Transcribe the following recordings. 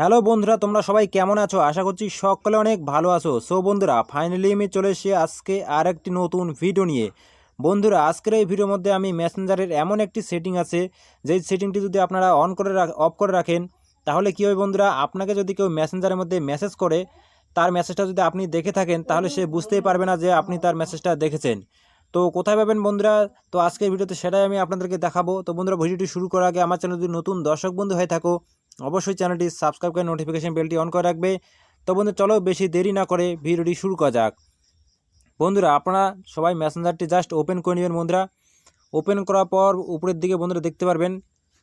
Hello বন্ধুরা, তোমরা সবাই কেমন আছো? আশা করছি সকলে অনেক ভালো আছো। সো বন্ধুরা ফাইনালি আমি চলে এসে আজকে আর একটি নতুন ভিডিও নিয়ে। বন্ধুরা, আজকের এই ভিডিওর মধ্যে আমি মেসেঞ্জারের এমন একটি সেটিং আছে যেই সেটিংটি যদি আপনারা অন করে অফ করে রাখেন, তাহলে কী হবে বন্ধুরা? আপনাকে যদি কেউ মেসেঞ্জারের মধ্যে মেসেজ করে, তার মেসেজটা যদি আপনি দেখে থাকেন, তাহলে সে বুঝতেই পারবে না যে আপনি তার মেসেজটা দেখেছেন। তো কোথায় পাবেন বন্ধুরা? তো আজকের ভিডিওতে সেটাই আমি আপনাদেরকে দেখাবো। তো বন্ধুরা ভিডিওটি শুরু করার আগে আমার চ্যানেল যদি নতুন দর্শক বন্ধু হয়ে থাকো অবশ্যই চ্যানেলটি সাবস্ক্রাইব করে নোটিফিকেশান বেলটি অন করে রাখবে। তো বন্ধু, চলো বেশি দেরি না করে ভিডিওটি শুরু করা যাক। বন্ধুরা, আপনারা সবাই মেসেঞ্জারটি জাস্ট ওপেন করে নেবেন বন্ধুরা। ওপেন করার পর উপরের দিকে বন্ধুরা দেখতে পারবেন,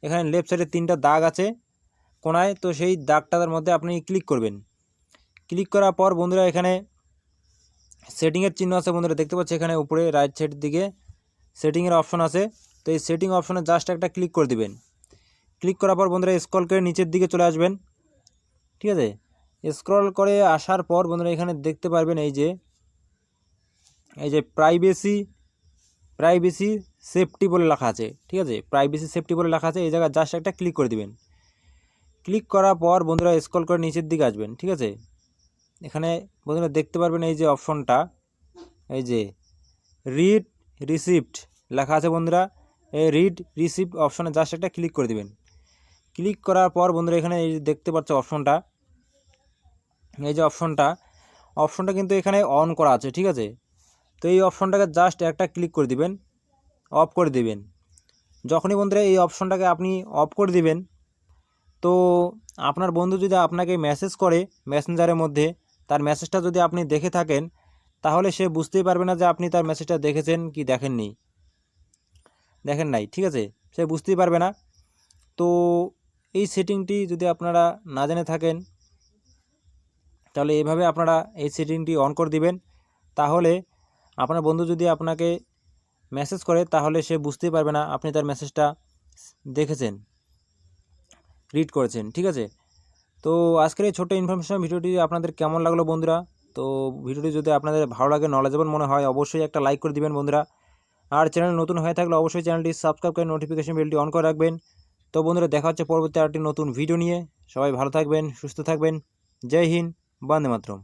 এখানে লেফট সাইডে তিনটা দাগ আছে কোনায়। তো সেই দাগটার মধ্যে আপনি ক্লিক করবেন। ক্লিক করার পর বন্ধুরা, এখানে সেটিংয়ের চিহ্ন আছে বন্ধুরা, দেখতে পাচ্ছি এখানে উপরে রাইট সাইডের দিকে সেটিংয়ের অপশন আছে। তো এই সেটিং অপশনে জাস্ট একটা ক্লিক করে দিবেন। ক্লিক করার পর বন্ধুরা স্ক্রল করে নিচের দিকে চলে আসবেন। ঠিক আছে? স্ক্রল করে আসার পর বন্ধুরা এখানে দেখতে পারবেন এই যে এই যে প্রাইভেসি প্রাইভেসি সেফটি বলে লেখা আছে। ঠিক আছে? প্রাইভেসি সেফটি বলে লেখা আছে। এই জায়গায় জাস্ট একটা ক্লিক করে দিবেন। ক্লিক করার পর বন্ধুরা স্ক্রল করে নিচের দিকে আসবেন। ঠিক আছে? এখানে বন্ধুরা দেখতে পারবেন এই যে অপশনটা এই যে রিড রিসিপ্ট লেখা আছে বন্ধুরা। এই রিড রিসিপ্ট অপশনে জাস্ট একটা ক্লিক করে দিবেন। ক্লিক করার পর বন্ধুরা এখানে এই দেখতে পাচ্ছ অপশনটা, এই যে অপশনটা অপশনটা কিন্তু এখানে অন করা আছে, ঠিক আছে? তো এই অপশনটাকে জাস্ট একটা ক্লিক করে দিবেন, অফ করে দিবেন। যখনই বন্ধুরা এই অপশনটাকে আপনি অফ করে দিবেন, তো আপনার বন্ধু যদি আপনাকে মেসেজ করে মেসেঞ্জারের মধ্যে, তার মেসেজটা যদি আপনি দেখে থাকেন, তাহলে সে বুঝতেই পারবে না যে আপনি তার মেসেজটা দেখেছেন কি দেখেননি। দেখেন নাই, ঠিক আছে? সে বুঝতেই পারবে না। তো এই সেটিংটি যদি আপনারা না জেনে থাকেন, তাহলে এইভাবে আপনারা এই সেটিংটি অন করে দিবেন। তাহলে আপনার বন্ধু যদি আপনাকে মেসেজ করে, তাহলে সে বুঝতেই পারবে না আপনি তার মেসেজটা দেখেছেন রিড করেছেন, ঠিক আছে? তো আজকের এই ছোটো ইনফরমেশন ভিডিওটি আপনাদের কেমন লাগল বন্ধুরা? তো ভিডিওটি যদি আপনাদের ভালো লাগে নলেজেবল মনে হয়, অবশ্যই একটা লাইক করে দিবেন বন্ধুরা। আর চ্যানেল নতুন হয়ে থাকলে অবশ্যই চ্যানেলটি সাবস্ক্রাইব করে নোটিফিকেশন বেলটি অন করে রাখবেন। তো বন্ধুরা, দেখা হচ্ছে পরবর্তী আরেকটি নতুন ভিডিও নিয়ে। সবাই ভালো থাকবেন, সুস্থ থাকবেন। জয় হিন্দ, বন্দে মাতরম।